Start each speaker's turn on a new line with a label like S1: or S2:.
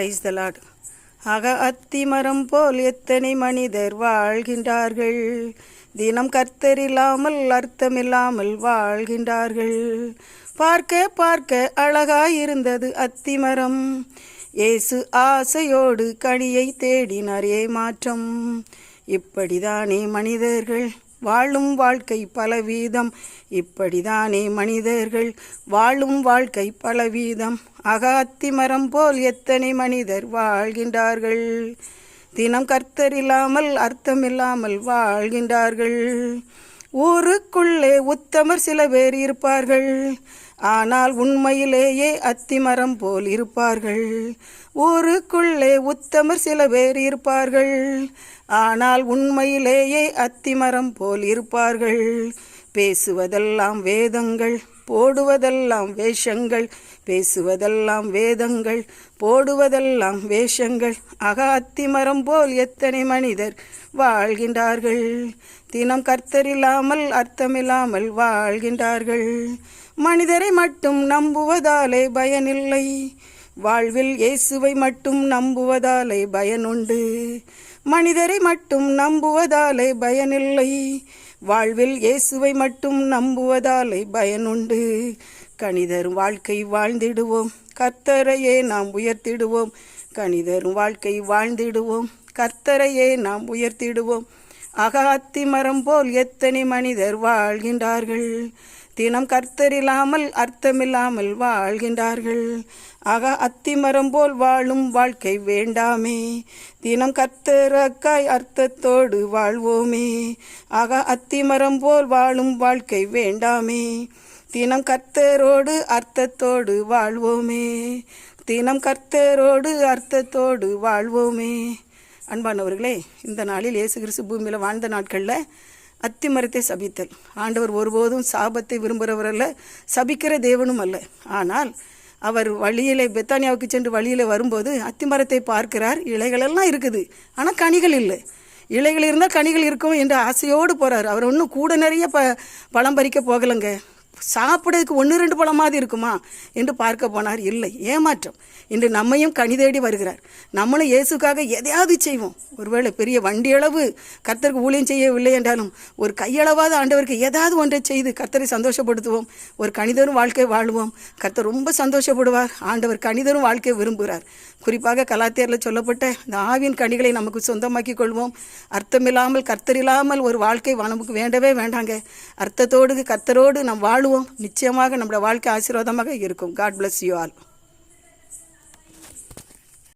S1: Price ஆக அத்திமரம் போல் எத்தனை மனிதர் வாழ்கின்றார்கள்? தினம் கர்த்தரில்லாமல் அர்த்தமில்லாமல் வாழ்கின்றார்கள். பார்க்க பார்க்க அழகாயிருந்தது அத்திமரம் இயேசு ஆசையோடு கனியை தேடினார் ஏமாற்றம். இப்படிதானே மனிதர்கள் வாழும் வாழ்க்கை பலவீதம். இப்படிதானே மனிதர்கள் வாழும் வாழ்க்கை பலவீதம். அகாத்தி மரம் போல் எத்தனை மனிதர் வாழ்கின்றார்கள்? தினம் கர்த்தர் இல்லாமல் அர்த்தமில்லாமல் வாழ்கின்றார்கள். ஊருக்குள்ளே உத்தமர் சில பேர் இருப்பார்கள். ஆனால் உண்மையிலேயே அத்திமரம் போல் இருப்பார்கள். ஊருக்குள்ளே உத்தமர் சில பேர் இருப்பார்கள். ஆனால் உண்மையிலேயே அத்திமரம் போல் இருப்பார்கள். பேசுவதெல்லாம் வேதங்கள். போடுவதெல்லாம் வேஷங்கள் பேசுவதெல்லாம் வேதங்கள் போடுவதெல்லாம் வேஷங்கள். அகாத்தி மரம் போல் எத்தனை மனிதர் வாழ்கின்றார்கள்? தினம் கர்த்தரில்லாமல் அர்த்தமில்லாமல் வாழ்கின்றார்கள். மனிதரை மட்டும் நம்புவதாலே பயனில்லை. வாழ்வில் இயேசுவை மட்டும் நம்புவதாலே பயனுண்டு. மனிதரை மட்டும் நம்புவதாலே பயனில்லை. வாழ்வில் இயேசுவை மட்டும் நம்புவதாலே பயனுண்டு. கணிதரும் வாழ்க்கை வாழ்ந்திடுவோம். கர்த்தரையே நாம் உயர்த்திடுவோம். கணிதரும் வாழ்க்கை வாழ்ந்திடுவோம். கர்த்தரையே நாம் உயர்த்திடுவோம். அகாத்தி மரம் போல் எத்தனை மனிதர் வாழ்கின்றார்கள். தினம் கர்த்தரில்லாமல் அர்த்தமில்லாமல் வாழ்கின்றார்கள். ஆக அத்திமரம் போல் வாழும் வாழ்க்கை வேண்டாமே. தினம் கர்த்தரக்காய் அர்த்தத்தோடு வாழ்வோமே. ஆக அத்திமரம் போல் வாழும் வாழ்க்கை வேண்டாமே. தினம் கர்த்தரோடு அர்த்தத்தோடு வாழ்வோமே. தினம் கர்த்தரோடு அர்த்தத்தோடு வாழ்வோமே. அன்பானவர்களே இந்த நாளில் இயேசு கிறிஸ்து பூமியில் வாழ்ந்த நாட்களில் அத்திமரத்தை சபித்தல். ஆண்டவர் ஒருபோதும் சாபத்தை விரும்புகிறவர் அல்ல சபிக்கிற தேவனும் அல்ல. ஆனால் அவர் வழியிலே பெத்தானியாவுக்கு சென்று வழியில் வரும்போது அத்திமரத்தை பார்க்கிறார். இலைகளெல்லாம் இருக்குது ஆனால் கனிகள் இல்லை. இலைகள் இருந்தால் கனிகள் இருக்கும் என்று ஆசையோடு போகிறார் அவர் ஒன்றும் கூட நிறைய ப பழம் பறிக்க போகலைங்க. சாப்பிட்றதுக்கு ஒன்று ரெண்டு பழமாவது இருக்குமா என்று பார்க்க போனார். இல்லை ஏமாற்றம். இன்று நம்மையும் கனி தேடி வருகிறார். நம்மளும் இயேசுக்காக எதையாவது செய்வோம். ஒருவேளை பெரிய வண்டியளவு கர்த்தருக்கு ஊழியம் செய்யவில்லை என்றாலும் ஒரு கையளவாத ஆண்டவருக்கு ஏதாவது ஒன்றை செய்து கர்த்தரை சந்தோஷப்படுத்துவோம். ஒரு கணிதரும் வாழ்க்கை வாழ்வோம். கர்த்தர் ரொம்ப சந்தோஷப்படுவார். ஆண்டவர் கணிதரும் வாழ்க்கையை விரும்புகிறார். குறிப்பாக கலாத்தியரில் சொல்லப்பட்ட இந்த ஆவியின் கனிகளை நமக்கு சொந்தமாக்கி கொள்வோம். அர்த்தமில்லாமல் கர்த்தர் இல்லாமல் ஒரு வாழ்க்கை நமக்கு வேண்டவே வேண்டாங்க. அர்த்தத்தோடு கர்த்தரோடு நாம் வாழுவோம் நிச்சயமாக நம்முடைய வாழ்க்கை ஆசீர்வாதமாக இருக்கும். God bless you all